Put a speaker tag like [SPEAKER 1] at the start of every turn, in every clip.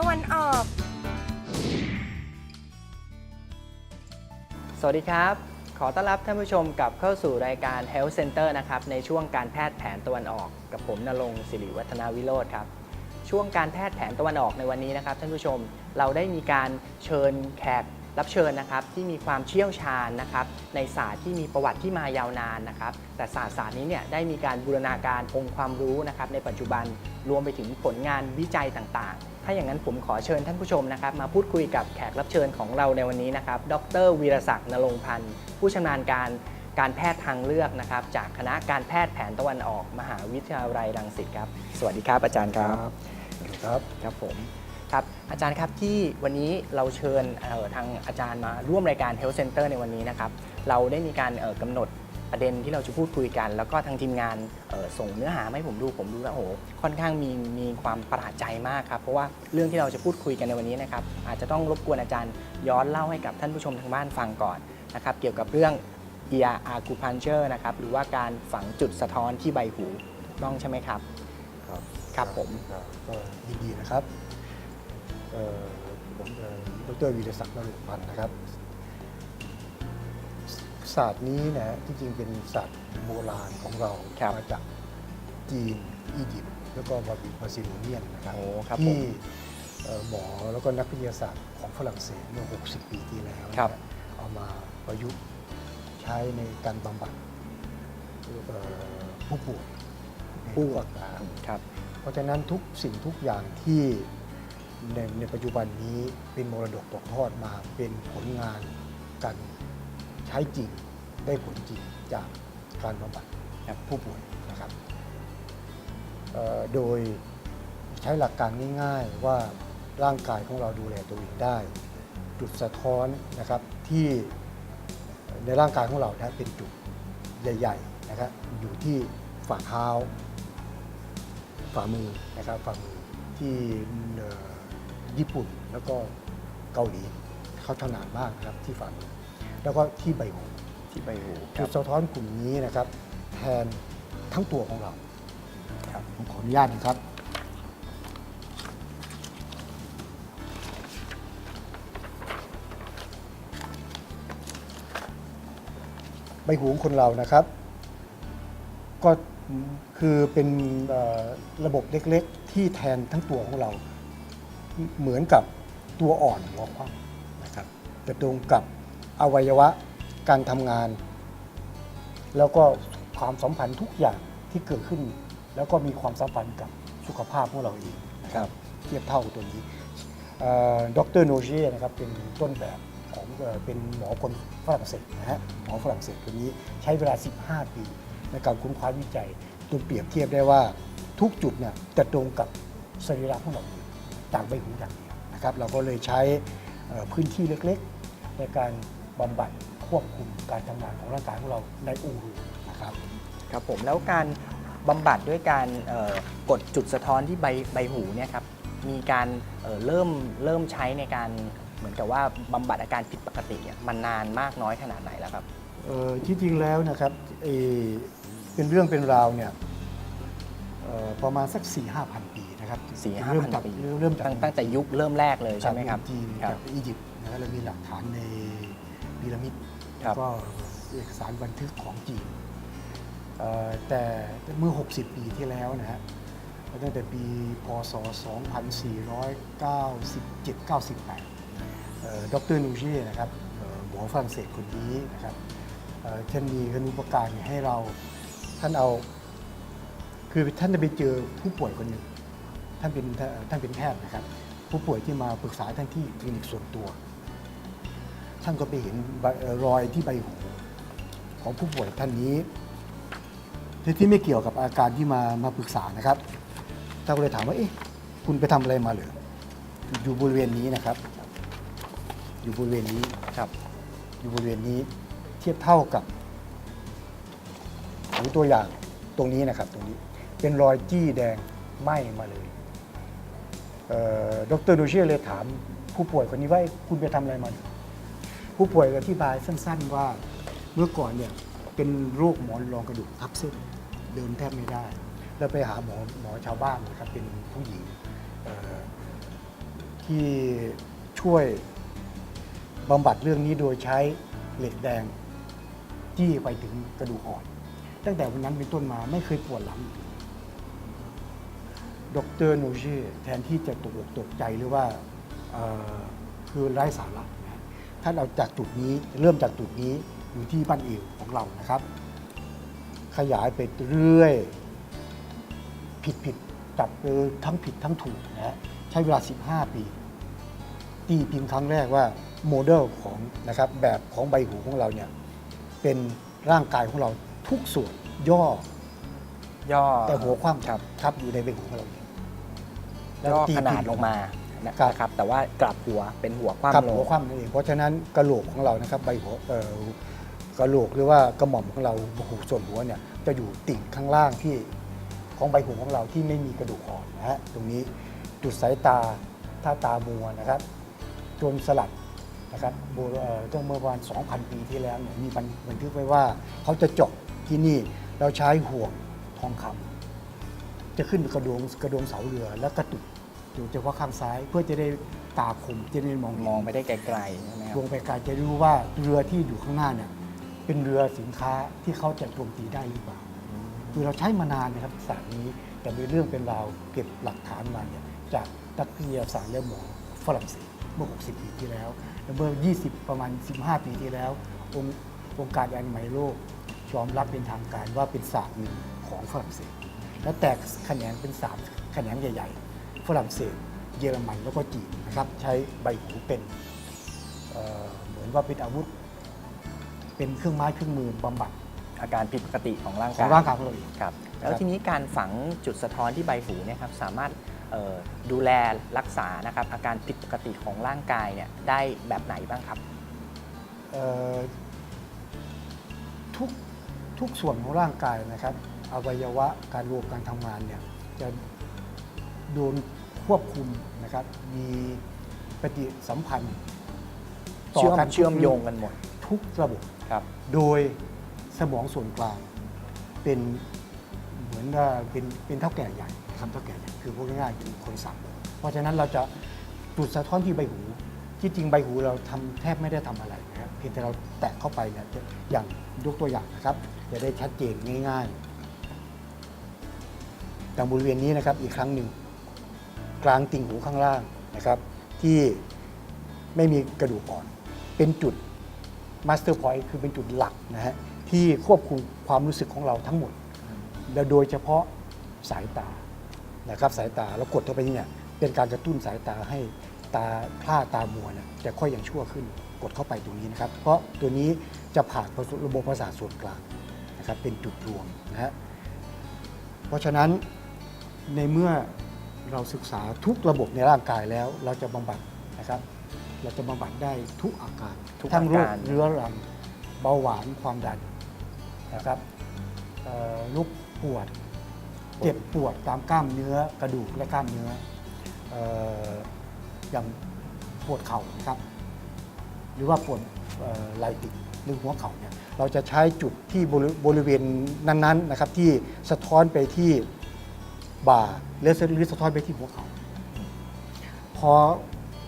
[SPEAKER 1] ตะวันออก
[SPEAKER 2] สวัสดีครับ ขอต้อนรับท่านผู้ชมกลับเข้าสู่รายการ Health Center นะครับ ในช่วงการแพทย์แผนตะวันออก กับผมนรงค์ศิริวัฒนาวิโรธครับ ช่วงการแพทย์แผนตะวันออกในวันนี้นะครับท่านผู้ชม เราได้มีการเชิญแขก รับเชิญนะครับที่มีความเชี่ยวชาญนะครับในศาสตร์ที่มีประวัติที่มายาวนานนะครับแต่ศาสตร์ศาสตร์นี้เนี่ยได้มีการบูรณาการองค์ความรู้นะครับในปัจจุบันรวมไปถึงผลงานวิจัยต่างๆ ถ้าอย่างนั้นผมขอเชิญท่านผู้ชมนะครับมาพูดคุยกับแขกรับเชิญของเราในวันนี้นะครับ ดรวีรศักดิ์นรงค์พันธ์ผู้ชำนาญการการแพทย์ทางเลือกนะครับจากคณะการแพทย์แผนตะวันออก มหาวิทยาลัยรังสิตครับ สวัสดีครับอาจารย์ครับ
[SPEAKER 3] ครับ
[SPEAKER 2] ครับผม ครับอาจารย์ครับที่วันนี้เราเชิญเอ่อทางอาจารย์มาร่วมรายการ Health Center ในวันนี้นะครับเราได้มีการเอ่อกำหนดประเด็นที่เราจะพูดคุยกัน แล้วก็ทางทีมงานเอ่อส่งเนื้อหามาให้ผมดูผมดูแล้วโอ้โหค่อนข้างมีมีความประหลาดใจมากครับเพราะว่าเรื่องที่เราจะพูดคุยกันในวันนี้นะครับอาจจะต้องรบกวนอาจารย์ย้อนเล่าให้กับท่านผู้ชมทางบ้านฟังก่อนนะครับเกี่ยวกับเรื่อง ear acupuncture นะครับหรือว่าการฝังจุดสะท้อนที่ใบหูถูกต้องใช่ไหมครับ
[SPEAKER 3] ครับ
[SPEAKER 2] ครับผม
[SPEAKER 3] ครับก็ยินดีนะครับเอ่อ ผมเอ่อดรวีรศักดิ์นรุพันธ์นะครับ ศาสตร์นี้นะที่จริงเป็นศาสตร์โบราณของเรา
[SPEAKER 2] ครับ
[SPEAKER 3] มาจากจีนอียิปต์แล้วก็บาบิบาซิโลเนียนนะครับ
[SPEAKER 2] โอ้ครับผม
[SPEAKER 3] ที่เอ่อหมอแล้วก็นักวิทยาศาสตร์ของฝรั่งเศสเมื่อ 60 ปีที่แล้ว
[SPEAKER 2] ครับ
[SPEAKER 3] เนี่ยเอามาประยุกต์ใช้ในการบำบัดเอ่อผู้ป่วยผู้อาการ
[SPEAKER 2] ครับ
[SPEAKER 3] เพราะฉะนั้นทุกสิ่งทุกอย่างที่ ในในปัจจุบันนี้เป็นมรดกตกทอดมาเป็นผลงานการใช้จริงได้ผลจริงจากการบำบัด
[SPEAKER 2] ครับ
[SPEAKER 3] ผู้ป่วยนะครับเอ่อโดยใช้หลักการง่ายๆว่าร่างกายของเราดูแลตัวเองได้ จุดสะท้อนนะครับที่ในร่างกายของเรานะเป็นจุดใหญ่ๆนะครับอยู่ที่ฝ่าเท้าฝ่ามือนะครับฝ่ามือที่เอ่อ ญี่ปุ่นแล้วก็เกาหลีเขาถนัดมากนะครับที่ฝ่ามือแล้วก็ที่ใบหู
[SPEAKER 2] ที่ใบหูค
[SPEAKER 3] จุ
[SPEAKER 2] รั
[SPEAKER 3] ด
[SPEAKER 2] บ
[SPEAKER 3] สะท้อนกลุ่มนี้นะครับ แทนทั้งตัวของเราครับผมขออนุญาตนะครับ ใบหูของคนเรานะครับ ก็คือเป็นเอ่อระบบเล็กๆ ที่แทนทั้งตัวของเรา เหมือนกับตัวอ่อนหัวคว่ำนะครับจะตรงกับอวัยวะการทำงาน แล้วก็ความสัมพันธ์ทุกอย่างที่เกิดขึ้น แล้วก็มีความสัมพันธ์กับสุขภาพของเราเองนะครับเทียบเท่าตัวนี้ดรโนเช่นะครับเป็นต้นแบบของเอ่อเป็นหมอคนฝรั่งเศสนะฮะหมอฝรั่งเศสคนนี้ใช้เวลา 15 ปีในการค้นคว้าวิจัยจนเปรียบเทียบได้ว่าทุกจุดเนี่ยจะตรงกับสรีระของเรา เองจากใบหูอย่างเดียวนะครับเราก็เลยใช้เอ่อพื้นที่เล็กๆ ในการบำบัดควบคุมการทำงานของร่างกายของเราในอูรูนะครับ
[SPEAKER 2] ครับผมแล้วการบำบัดด้วยการเอ่อกดจุดสะท้อนที่ใบใบหูเนี่ยครับมีการเอ่อเริ่มเริ่มใช้ในการเหมือนกับว่าบำบัดอาการผิดปกติเนี่ยมันนานมากน้อยขนาดไหนแล้วครับ
[SPEAKER 3] เอ่อที่จริงแล้วนะครับเอ่อเป็นเรื่องเป็นราวเนี่ยเอ่อ ประมาณสัก 4 5 0 0 0ปีนะครับ
[SPEAKER 2] สี่ห้า
[SPEAKER 3] เริ่ม
[SPEAKER 2] พัน
[SPEAKER 3] จาก
[SPEAKER 2] ปี
[SPEAKER 3] เริ่มจาก
[SPEAKER 2] ตั้งตั้งแต่ยุคเริ่มแรกเลยใช่ไหมครับ
[SPEAKER 3] จากจีน
[SPEAKER 2] ครั
[SPEAKER 3] จา
[SPEAKER 2] บ
[SPEAKER 3] กอียิปต์นะครับเรามีหลักฐานในพีระมิด
[SPEAKER 2] ครับ
[SPEAKER 3] ก็เอกสารบันทึกของจีนเอ่อแต่เมื่อ 60 ปีที่แล้วนะฮะตั้งแต่ปีพศ 2497-98เอ่อดรนูเช่นะครับเอ่อหมอฝรั่งเศสคนนี้นะครับเอ่อท่านมีคุณอุปการให้เราท่านเอา คือท่านจะไปเจอผู้ป่วยคนหนึ่งท่านเป็นท่านเป็นแพทย์นะครับ ผู้ป่วยที่มาปรึกษาท่านที่คลินิกส่วนตัว ท่านก็ไปเห็นรอยที่ใบหูของผู้ป่วยท่านนี้ที่ที่ไม่เกี่ยวกับอาการที่มามาปรึกษานะครับท่านก็เลยถามว่าเอ๊ะคุณไปทำอะไรมาเหรออยู่บริเวณนี้นะครับ อยู่บริเวณนี้ครับ อยู่บริเวณนี้เทียบเท่ากับหูตัวอย่างตรงนี้นะครับตรงนี้ เป็นรอยจี้แดงไหม้มาเลยเดรดูเชียเลยถามผู้ป่วยคนนี้ว่าคุณไปทำอะไรมา ผู้ป่วยก็อธิบายสั้น ๆ ว่าเมื่อก่อนเนี่ยเป็นโรคหมอนรองกระดูกทับเส้นเดินแทบไม่ได้ แล้วไปหาหมอหมอชาวบ้านนะครับเป็นผู้หญิงที่ช่วยบำบัดเรื่องนี้โดยใช้เหล็กแดงจี้ไปถึงกระดูกอ่อน ตั้งแต่วันนั้นเป็นต้นมาไม่เคยปวดหลังอีก ดรโนเช่แทนที่จะตกอกตกใจหรือว่าเอ่อคือไร้สาระนะท่านเอาจากจุดนี้เริ่มจากจุดนี้อยู่ที่บ้านเอวของเรานะครับ ขยายไปเรื่อยผิดผิดจับเออทั้งผิดทั้งถูกนะฮะใช้เวลา 15 ปี ตีพิมพ์ครั้งแรกว่าโมเดลของนะครับแบบของใบหูของเราเนี่ยเป็นร่างกายของเราทุกส่วนย่อ
[SPEAKER 2] ย่อ
[SPEAKER 3] แต่หัวคว่ำ
[SPEAKER 2] ครับ
[SPEAKER 3] ครับอยู่ในใบหูของเรา เอง
[SPEAKER 2] ย่อ
[SPEAKER 3] ตี
[SPEAKER 2] ขนาด
[SPEAKER 3] พิพ์
[SPEAKER 2] ลงมานะครับแต่ว่ากลับหัวเป็นหัวค
[SPEAKER 3] ครับ
[SPEAKER 2] ว่ำลง
[SPEAKER 3] หัวคว่ำนั่นเองเพราะฉะนั้นกระโหลกของเรานะครับใบหัวเอ่อกระโหลกหรือว่ากระหม่อมของเราหูส่วนหัวเนี่ยจะอยู่ติ่งข้างล่างที่ของใบหูของเราที่ไม่มีกระดูกอ่อนนะฮะตรงนี้จุดสายตาถ้าตามัวนะครับโจรสลัดนะครับโบเอ่อตั้งเมื่อประมาณ2,000 ปีที่แล้วเนี่ยมีบันบันทึกไว้ว่าเขาจะเจาะที่นี่เราใช้ห่วงทองคำ จะขึ้นกระดวงกระดวงเสาเรือแล้วกระตุกอยู่เฉพาะข้างซ้าย เพื่อจะได้ตาคมจะได้มองเห็น
[SPEAKER 2] มองไปได้ไกลๆใช่ไหมครั
[SPEAKER 3] ด
[SPEAKER 2] บ
[SPEAKER 3] วงไปไกลจะรู้ว่าเรือที่อยู่ข้างหน้าเนี่ยเป็นเรือสินค้าที่เขาจะโจมตีได้หรือเปล่า คือเราใช้มานานนะครับศาสตร์นี้แต่เป็นเรื่องเป็นราวเก็บหลักฐานมาเนี่ยจากนักวิทยาศาสตร์และหมอฝรั่งเศสเมื่อ 60 ปีที่แล้วและเมื่อ 20 ประมาณ 15 ปีที่แล้ว องค์องค์การอนามัยโลกยอมรับเป็นทางการว่าเป็นศาสตร์หนึ่งของฝรั่งเศส และแตกแขนงเป็นสามแขนงใหญ่ ๆ ฝรั่งเศส เยอรมันแล้วก็จีนนะครับใช้ใบหูเป็นเอ่อเหมือนว่าเป็นอาวุธ เป็นเครื่องไม้เครื่องมือบำบัด
[SPEAKER 2] อาการผิดปกติของร่าง
[SPEAKER 3] ข
[SPEAKER 2] กา
[SPEAKER 3] อยงร่างกายของเราเอง
[SPEAKER 2] ครับแล้วทีนี้การฝังจุดสะท้อนที่ใบหูเนี่ยครับสามารถเอ่อดูแลรักษานะครับอาการผิดปกติของร่างกายเนี่ยได้แบบไหนบ้างครับ
[SPEAKER 3] เอ่อทุกทุกส่วนของร่างกายนะครับ อวัยวะการรวมการทำงานเนี่ยจะโดนควบคุมนะครับ มีปฏิสัมพันธ์ต่อ
[SPEAKER 2] เชื่อม
[SPEAKER 3] กัน
[SPEAKER 2] เชื่อมโยงกันหมด
[SPEAKER 3] ทุกระบบ
[SPEAKER 2] ครับ
[SPEAKER 3] โดยสมองส่วนกลางเป็นเหมือนว่าเป็นเป็นเท่าแก่ใหญ่คำเท่าแก่ใหญ่คือพูดง่ายๆเป็นคนสั่งเพราะฉะนั้นเราจะจุดสะท้อนที่ใบหู ที่จริงใบหูเราทำแทบไม่ได้ทำอะไรนะครับเพียงแต่เราแตะเข้าไปเนี่ยจะอย่างยกตัวอย่างนะครับ จะได้ชัดเจนง่ายๆอย่างบริเวณนี้นะครับอีกครั้งหนึ่งกลางติ่งหูข้างล่างนะครับ ที่ไม่มีกระดูกอ่อน เป็นจุดมาสเตอร์พอยต์คือเป็นจุดหลักนะฮะที่ควบคุมความรู้สึกของเราทั้งหมด และโดยเฉพาะสายตานะครับสายตาแล้วกดเข้าไปเนี่ยเป็นการกระตุ้นสายตาให้ตาพร่าตามัวเนี่ยจะค่อยยังชั่วขึ้นกดเข้าไปตรงนี้นะครับ เพราะตัวนี้จะผ่านระบบประสาทส่วนกลางนะครับเป็นจุดรวมนะฮะเพราะฉะนั้น ในเมื่อเราศึกษาทุกระบบในร่างกายแล้ว เราจะบำบัดนะครับ เราจะบำบัดได้ทุกอาการ
[SPEAKER 2] ทุก
[SPEAKER 3] ทั้งโรค
[SPEAKER 2] อาการ
[SPEAKER 3] เรื้อรังเบาหวานความดันนะครับเอ่อลูกปวด เจ็บปวดตามกล้ามเนื้อกระดูกและกล้ามเนื้อเอ่ออย่างปวดเข่านะครับ หรือว่าปวดเอ่อไหล่ติดหรือหัวเข่าเนี่ยเราจะใช้จุดที่บริบริเวณนั้นๆนะครับ ที่สะท้อนไปที่ บ่าหรือหรือสะท้อนไปที่หัวเข่าพอ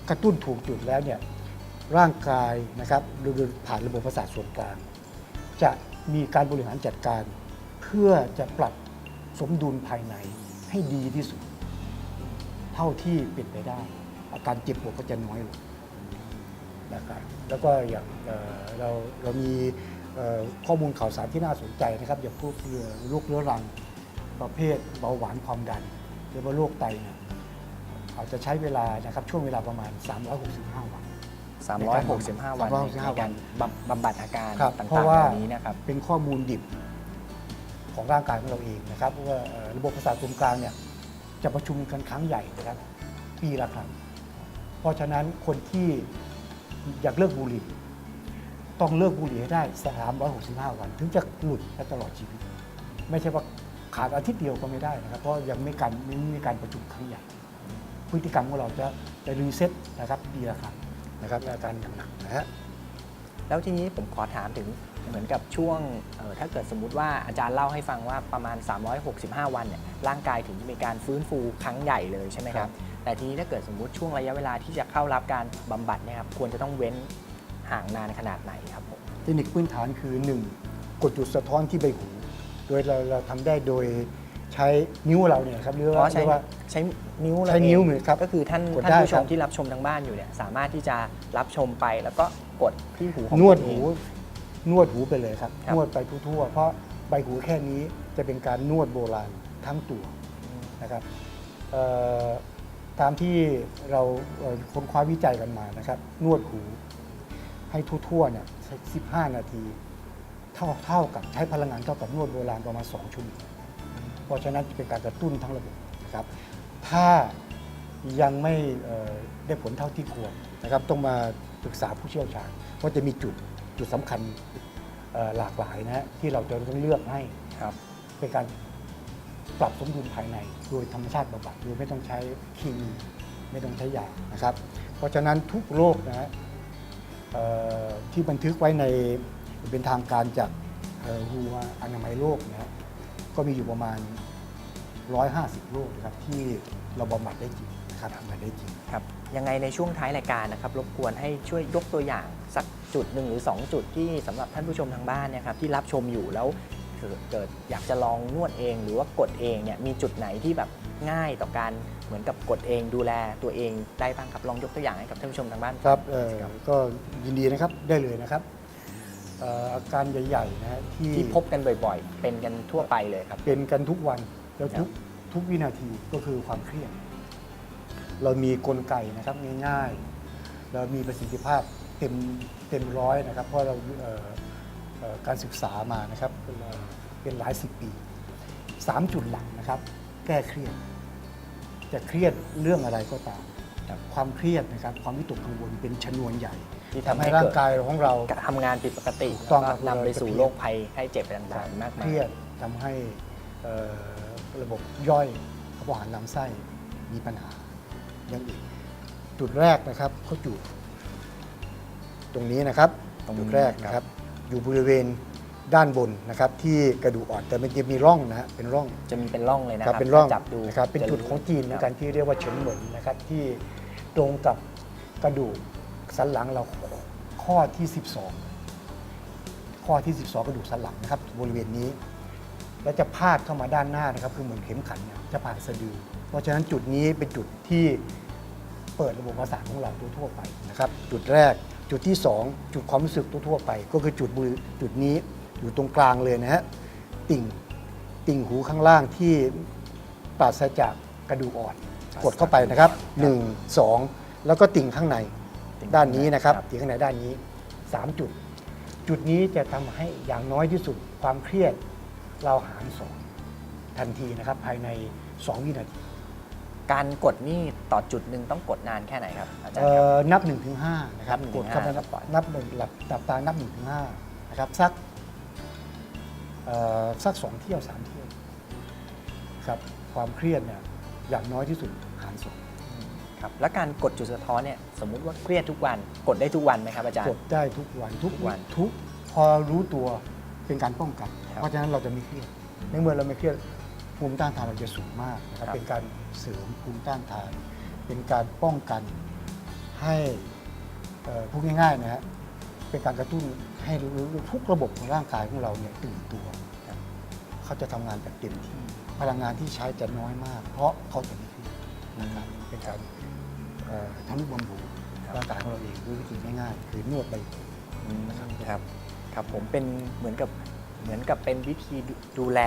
[SPEAKER 3] กระตุ้นถูกจุดแล้วเนี่ยร่างกายนะครับโดยผ่านระบบประสาทส่วนกลาง จะมีการบริหารจัดการ เพื่อจะปรับสมดุลภายในให้ดีที่สุด เท่าที่เป็นไปได้ อาการเจ็บปวดก็จะน้อยลงนะครับแล้วก็อย่างเเราเรามีข้อมูลข่าวสารที่น่าสนใจนะครับอย่างพวกเรือโรคเรื้อรัง ประเภทเบาหวานความดัน หรือว่าโรคไตเนี่ยอาจจะใช้เวลานะครับช่วงเวลาประมาณ 365 วัน
[SPEAKER 2] 365 วัน
[SPEAKER 3] 365
[SPEAKER 2] ในการบำบำบัดอาการ
[SPEAKER 3] ครับ
[SPEAKER 2] ต่างๆ
[SPEAKER 3] เพราะว่า
[SPEAKER 2] เหล่านี้นะครับ
[SPEAKER 3] เป็นข้อมูลดิบของร่างกายของเราเองนะครับเพราะว่าเอ่อระบบประสาทส่วนกลางเนี่ยจะประชุมกันครั้งใหญ่นะครับปีละครั้ง เพราะฉะนั้นคนที่อยากเลิกบุหรี่ ต้องเลิกบุหรี่ให้ได้ 365 วัน ถึงจะหลุดไปตลอดชีวิต ไม่ใช่ว่า ขาดอาทิตย์เดียวก็ไม่ได้นะครับ เพราะยังไม่การไม่มีการประชุมครั้งใหญ่ พฤติกรรมของเราจะจะรีเซ็ตนะครับปีละครั้งนะครับอาการอย่างหนักนะฮะ
[SPEAKER 2] แล้วทีนี้ผมขอถามถึงเหมือนกับช่วงเอ่อถ้าเกิดสมมุติว่าอาจารย์เล่าให้ฟังว่าประมาณ 365 วันเนี่ยร่างกายถึงจะมีการฟื้นฟูครั้งใหญ่เลยใช่ไหมค
[SPEAKER 3] ครั
[SPEAKER 2] รับ
[SPEAKER 3] บ
[SPEAKER 2] แต่ทีนี้ถ้าเกิดสมมุติช่วงระยะเวลาที่จะเข้ารับการบำบัดเนี่ยครับควรจะต้องเว้นห่างนานขนาดไหนครับผม
[SPEAKER 3] เทคนิคพื้นฐานคือ 1 กดจุดสะท้อนที่ใบหู โดยเราเราทำได้โดยใช้นิ้วเราเนี่ยครับหรือ
[SPEAKER 2] เพ
[SPEAKER 3] ว่า
[SPEAKER 2] ราะใช้
[SPEAKER 3] เรียกว่า
[SPEAKER 2] ใช้นิ้วเรา
[SPEAKER 3] ใช้นิ้ว
[SPEAKER 2] เง
[SPEAKER 3] มือครับ
[SPEAKER 2] ก็คือท่าน
[SPEAKER 3] กด
[SPEAKER 2] ท่าน
[SPEAKER 3] ได้
[SPEAKER 2] ผู้ช
[SPEAKER 3] ครั
[SPEAKER 2] ม
[SPEAKER 3] บ
[SPEAKER 2] ที่รับชมทางบ้านอยู่เนี่ยสามารถที่จะรับชมไปแล้วก็กดที่หูของ
[SPEAKER 3] นวด
[SPEAKER 2] ตัเอ
[SPEAKER 3] หู
[SPEAKER 2] ง
[SPEAKER 3] นวดหูไปเลยครับ
[SPEAKER 2] ครับ
[SPEAKER 3] นวดไปทั่วๆเพราะใบหูแค่นี้จะเป็นการนวดโบราณทั้งตัวนะครับเอ่อตามที่เราเอ่อค้นคว้าวิจัยกันมานะครับ นวดหูให้ทั่วๆเนี่ย15 นาที เท่าเท่ากับใช้พลังงานเท่ากับนวดโบราณประมาณ2ชั่วโมงเพราะฉะนั้นเป็นการกระตุ้นทั้งระบบนะครับ ถ้ายังไม่ได้ผลเท่าที่ควรนะครับ ต้องมาปรึกษาผู้เชี่ยวชาญเพราะจะมีจุดจุดสำคัญหลากหลายนะฮะที่เราจะต้องเลือกให้
[SPEAKER 2] ครับ
[SPEAKER 3] เป็นการปรับสมดุลภายใน โดยธรรมชาติบำบัดโดยไม่ต้องใช้เคมีไม่ต้องใช้ยานะครับ เพราะฉะนั้นทุกโรคนะฮะที่บันทึกไว้ใน เป็นทางการจากหัวอนามัยโลกนะฮะก็มีอยู่ประมาณ 150 โรคนะครับที่เราบำบัดได้จริงนะครับบำบัดได้จริง
[SPEAKER 2] ครับยังไงในช่วงท้ายรายการนะครับรบกวนให้ช่วยยกตัวอย่างสักจุดหนึ่งหรือ 2 จุดที่สำหรับท่านผู้ชมทางบ้านเนี่ยครับที่รับชมอยู่แล้วเกิดเกิดอยากจะลองนวดเอง หรือว่ากดเองเนี่ยมีจุดไหนที่แบบง่ายต่อการเหมือนกับกดเองดูแลตัวเองได้บ้างครับลองยกตัวอย่างให้กับท่านผู้ชมทางบ้าน
[SPEAKER 3] ครับเอ่อก็ยินดีนะครับได้เลยนะครับเอ่ออาการใหญ่ๆนะฮะที่
[SPEAKER 2] ที่พบกันบ่อยๆ เป็นกันทั่วไปเลยครับ
[SPEAKER 3] เป็นกันทุกวันแล้วทุกทุกวินาทีก็คือความเครียด เรามีกลไกนะครับง่ายๆ เรามีประสิทธิภาพเต็มเต็มร้อยนะครับ เพราะเราเอ่อเอ่อการศึกษามานะครับเป็นเอ่อเป็นหลายสิบปี3จุดหลักนะครับ แก้เครียด จะเครียดเรื่องอะไรก็ตาม
[SPEAKER 2] ครับ
[SPEAKER 3] ความเครียดนะครับความวิตกกังวลเป็นชนวนใหญ่
[SPEAKER 2] ที่
[SPEAKER 3] ทำ
[SPEAKER 2] ทำให้
[SPEAKER 3] ให้ร่าง
[SPEAKER 2] เกิด
[SPEAKER 3] กายของเรา
[SPEAKER 2] ทำงานผิดปกติ
[SPEAKER 3] ถูกต้อง
[SPEAKER 2] แล้ว
[SPEAKER 3] ค
[SPEAKER 2] ก็
[SPEAKER 3] รับ
[SPEAKER 2] นำไปสู่
[SPEAKER 3] เราจะ
[SPEAKER 2] โรคภัยไข้เจ็บต่างๆมาก
[SPEAKER 3] เค
[SPEAKER 2] มาย
[SPEAKER 3] รียดทำให้เอ่อระบบย่อยกระเพาะอาหารลำไส้มีปัญหาอย่างอื่นจุดแรกนะครับเขาจุดตรงนี้นะครับ
[SPEAKER 2] ตรงนี้
[SPEAKER 3] จุดแรกนะครับ อยู่บริเวณ ด้านบนนะครับที่กระดูกอ่อนแต่มันจะมีร่องนะฮะเป็นร่อง
[SPEAKER 2] จะมีเป็นร่องเลยนะ
[SPEAKER 3] ค
[SPEAKER 2] ค
[SPEAKER 3] รั
[SPEAKER 2] รั
[SPEAKER 3] บบเป็นร่อง
[SPEAKER 2] ถ้าจับดู
[SPEAKER 3] นะครับเป็น
[SPEAKER 2] จะ
[SPEAKER 3] จุดของจีนเหมือนกัน
[SPEAKER 2] ครับ
[SPEAKER 3] ที่เรียกว่าเฉินเหมินนะครับที่ตรงกับกระดูกสันหลังเราข้อที่ 12 ข้อที่ 12 กระดูกสันหลังนะครับบริเวณนี้ แล้วจะพาดเข้ามาด้านหน้านะครับคือเหมือนเข็มขัดเนี่ยจะผ่านสะดือ เพราะฉะนั้นจุดนี้เป็นจุดที่เปิดระบบประสาทของเราทั่วๆไปนะครับ จุดแรกจุดที่ 2 จุดความรู้สึกทั่วๆไป ก็คือจุดมือจุดนี้ อยู่ตรงกลางเลยนะฮะติ่งติ่งหูข้างล่างที่ปราศจากกระดูกอ่อน กดเข้าไปนะครับ 1 2 แล้วก็ติ่งข้างในด้านนี้นะครับติ่งข้างในด้านนี้ 3 จุด จุดนี้จะทำให้อย่างน้อยที่สุดความเครียดเราหารสองทันทีนะครับ ภายใน 2 วินาที
[SPEAKER 2] การกดนี่ต่อจุดหนึ่งต้องกดนานแค่ไหนครับอาจารย์
[SPEAKER 3] เอ่
[SPEAKER 2] ครับ
[SPEAKER 3] อนับ1นถึงหนะครับ
[SPEAKER 2] นับ1-5
[SPEAKER 3] กดเข้าไป
[SPEAKER 2] ครับก่อน
[SPEAKER 3] นับหนึ่งหลับตับตานับ1นถึงหนะครับสักเอ่อ สักสองเที่ยวสามเที่ยวครับความเครียดเนี่ยอย่างน้อยที่สุดหารสอง
[SPEAKER 2] ครับ แล้วการกดจุดสะท้อนเนี่ยสมมุติว่าเครียดทุกวัน กดได้ทุกวันไหมครับอาจาร
[SPEAKER 3] ก
[SPEAKER 2] ย์
[SPEAKER 3] ดได้ทุกวันทุก
[SPEAKER 2] ทุกวัน
[SPEAKER 3] ทุกพอรู้ตัวเป็นการป้องกัน
[SPEAKER 2] ครับ
[SPEAKER 3] เพราะฉะนั้นเราจะไม่เครียดในเมื่อเราไม่เครียดภูมิต้านทานเราจะสูงมากนะครับ
[SPEAKER 2] ครับ
[SPEAKER 3] เป็นการเสริมภูมิต้านทาน เป็นการป้องกันให้เอ่อพูดง่ายๆนะฮะ เป็นการกระตุ้นให้ทุกระบบของร่างกายของเราเนี่ยตื่นตัวครับเขาจะทำงานแบบเต็มที่ พลังงานที่ใช้จะน้อยมาก เพราะเขาจะไม่เครียดนะครับเป็นการเอ่อทำนุบำรุงร่างกายของเราเองด้วยวิธีง่ายๆคือนวดใบหู
[SPEAKER 2] นะครับ ครับครับผมเป็นเหมือนกับเหมือนกับเป็นวิธีดูดูแล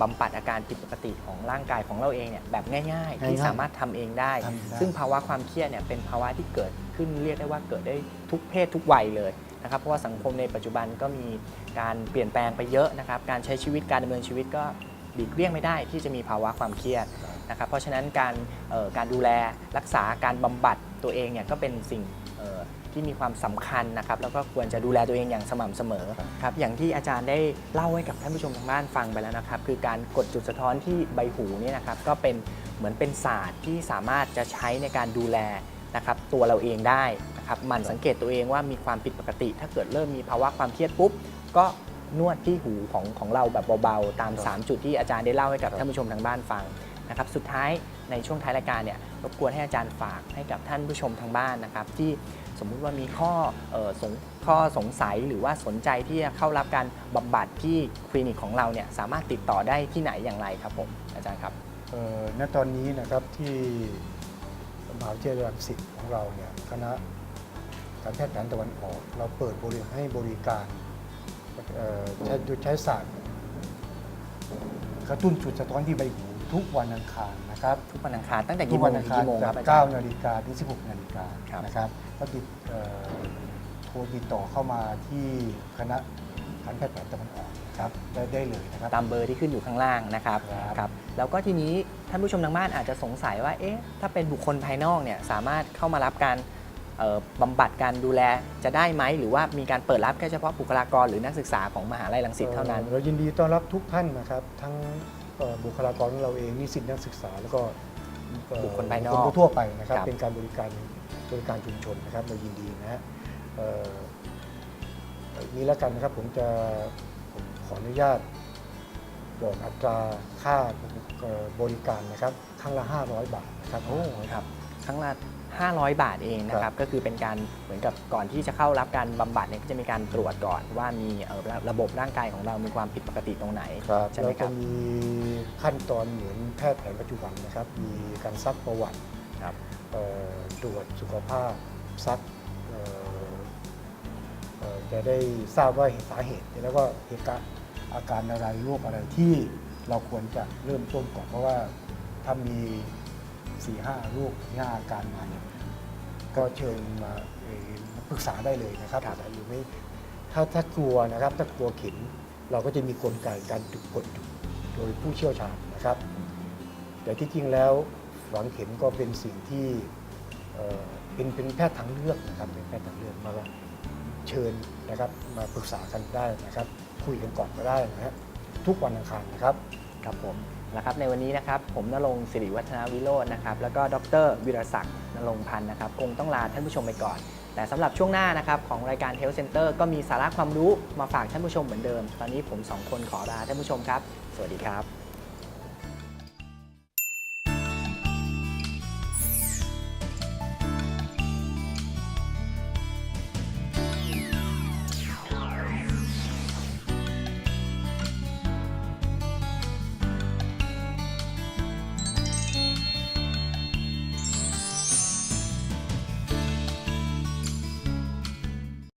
[SPEAKER 2] บำบัดอาการผิดปกติของร่างกายของเราเองเนี่ยแบบง่ายๆ ที่
[SPEAKER 3] ง่ายๆ
[SPEAKER 2] สามารถทำเองได้
[SPEAKER 3] ทำได้
[SPEAKER 2] ซึ่งภาวะความเครียดเนี่ยเป็นภาวะที่เกิดขึ้นเรียกได้ว่าเกิดได้ทุกเพศทุกวัยเลย นะครับเพราะว่าสังคมในปัจจุบันก็มีการเปลี่ยนแปลงไปเยอะนะครับการใช้ชีวิตการดำเนินชีวิตก็หลีกเลี่ยงไม่ได้ที่จะมีภาวะความเครียดนะครับเพราะฉะนั้นการออการดูแลรักษาการบำบัดตัวเองเนี่ยก็เป็นสิ่งออที่มีความสำคัญนะครับแล้วก็ควรจะดูแลตัวเองอย่างสม่ำเสมอครับอย่างที่อาจารย์ได้เล่าให้กับท่านผู้ชมทางบ้านฟังไปแล้วนะครับ คือการกดจุดสะท้อนที่ใบหูเนี่ยนะครับก็เป็นเหมือนเป็นศาสตร์ที่สามารถจะใช้ในการดูแล นะครับตัวเราเองได้นะครับหมันสังเกตตัวเองว่ามีความผิดปกติ ถ้าเกิดเริ่มมีภาวะความเครียดปุ๊บ ก็นวดที่หูของของเราแบบเบาๆ ตาม
[SPEAKER 3] ครับ
[SPEAKER 2] 3จุดที่อาจารย์ได้เล่าให้กับ
[SPEAKER 3] ครับ
[SPEAKER 2] ท่านผู้ชมทางบ้านฟังนะครับสุดท้ายในช่วงท้ายรายการเนี่ยรบกวนให้อาจารย์ฝากให้กับท่านผู้ชมทางบ้านนะครับที่สมมุติว่ามีข้อเอ่อสงข้อสงสัยหรือว่าสนใจที่จะเข้ารับการบำบัดที่คลินิกของเราเนี่ยสามารถติดต่อได้ที่ไหนอย่างไรครับผมอาจารย์ครับ
[SPEAKER 3] เอ่อณตอนนี้นะครับที่ มหาวิทยาลัยรังสิตของเราเนี่ยคณะการแพทย์แผนตะวันออก เราเปิดบริให้บริการเอ่อใช้โดยใช้ศาสตร์กระตุ้นจุดสะท้อนที่ใบหูทุกวันอังคารนะครับ
[SPEAKER 2] ทุกวันอังคารตั้งแต่
[SPEAKER 3] ทุ
[SPEAKER 2] กี่
[SPEAKER 3] ก
[SPEAKER 2] โม
[SPEAKER 3] วั
[SPEAKER 2] ง
[SPEAKER 3] น
[SPEAKER 2] ถึ
[SPEAKER 3] อัง
[SPEAKER 2] ง
[SPEAKER 3] คาร
[SPEAKER 2] กี่โมงค
[SPEAKER 3] จา
[SPEAKER 2] รับ
[SPEAKER 3] ก
[SPEAKER 2] อาจารย์
[SPEAKER 3] 9นาฬิกาถึง 16นาฬิกา
[SPEAKER 2] ครับ
[SPEAKER 3] นะครับก็ติดเอ่อโทรติดต่อเข้ามาที่คณะการแพทย์แผนตะวันออกนะครับได้ได้เลยนะครับ
[SPEAKER 2] ตามเบอร์ที่ขึ้นอยู่ข้างล่างนะครับ
[SPEAKER 3] ครับ
[SPEAKER 2] ครับ แล้วก็ทีนี้ท่านผู้ชมทางบ้านอาจจะสงสัยว่าเอ๊ะถ้าเป็นบุคคลภายนอกเนี่ยสามารถเข้ามารับการเอ่อบำบัดการดูแลจะได้ไหม หรือว่ามีการเปิดรับแค่เฉพาะบุคลากรหรือนักศึกษาของมหาลัยรังสิตเท่านั้น
[SPEAKER 3] อ่อเรายินดีต้อนรับทุกท่านนะครับทั้งเอ่อบุคลากรของเราเองนิสิตนักศึกษา แล้วก็เอ่อ
[SPEAKER 2] บุคคลภายนอก
[SPEAKER 3] บุคทั่วไปนะครับ
[SPEAKER 2] ครับ
[SPEAKER 3] เป็นการบริการบริการชุมชนนะครับเรายินดีนะฮะเอ่อเอ่อนี้แล้วกันนะครับผมจะผมขออนุญาต บอกอัตราค่าเอ่อบริการนะครับครั้งละ 500 บาทนะครับ
[SPEAKER 2] โอ้ครับครั้งละ500 บาทเองนะครับก็คือเป็นการเหมือนกับก่อนที่จะเข้ารับการบำบัดเนี่ยก็จะมีการตรวจก่อน ว่ามีเอ่อระระบบร่างกายของเรามีความผิดปกติตรงไหน
[SPEAKER 3] ครับ
[SPEAKER 2] ใช่ไหม
[SPEAKER 3] เรา
[SPEAKER 2] ครั
[SPEAKER 3] จะ
[SPEAKER 2] บ
[SPEAKER 3] มีขั้นตอนเหมือนแพทย์แผนปัจจุบันนะครับ มีการซักประวัติ
[SPEAKER 2] ครับ
[SPEAKER 3] เอ่อตรวจสุขภาพซักเอ่อเอ่อจะได้ทราบว่าสาเหตุแล้วก็เหตุการณ์ อาการอะไรโรคอะไรที่เราควรจะเริ่มต้นก่อนเพราะว่าถ้ามี4ี่ห้าโรคสี่ห้าอาการมาเนี่ยก็เชิญมาเอ่อปรึกษาได้เลยนะครับ
[SPEAKER 2] ครับ
[SPEAKER 3] ปรึกษาหรือไม่ถ้าถ้ากลัวนะครับถ้ากลัวเข็มเราก็จะมีกลไกการจุดกดจุดโดยผู้เชี่ยวชาญนะครับ แต่ที่จริงแล้วฝังเข็มก็เป็นสิ่งที่เอ่อเป็นเป็นแพทย์ทางเลือกนะครับเป็นแพทย์ทางเลือกมาว่าเชิญนะครับมาปรึกษากันได้นะครับ คุยกันก่อนก็ได้นะฮะทุกวันอังคารนะครับ
[SPEAKER 2] ครับผมนะครับในวันนี้นะครับผมนรงค์สิริวัฒนาวิโรจน์นะครับแล้วก็ดรวิรศักดิ์นรงค์พันธ์นะครับคงต้องลาท่านผู้ชมไปก่อน แต่สำหรับช่วงหน้านะครับของรายการ Health Center ก็มีสาระความรู้มาฝากท่านผู้ชมเหมือนเดิม ตอนนี้ผมสองคนขอลาท่านผู้ชมครับ สวัสดีครับ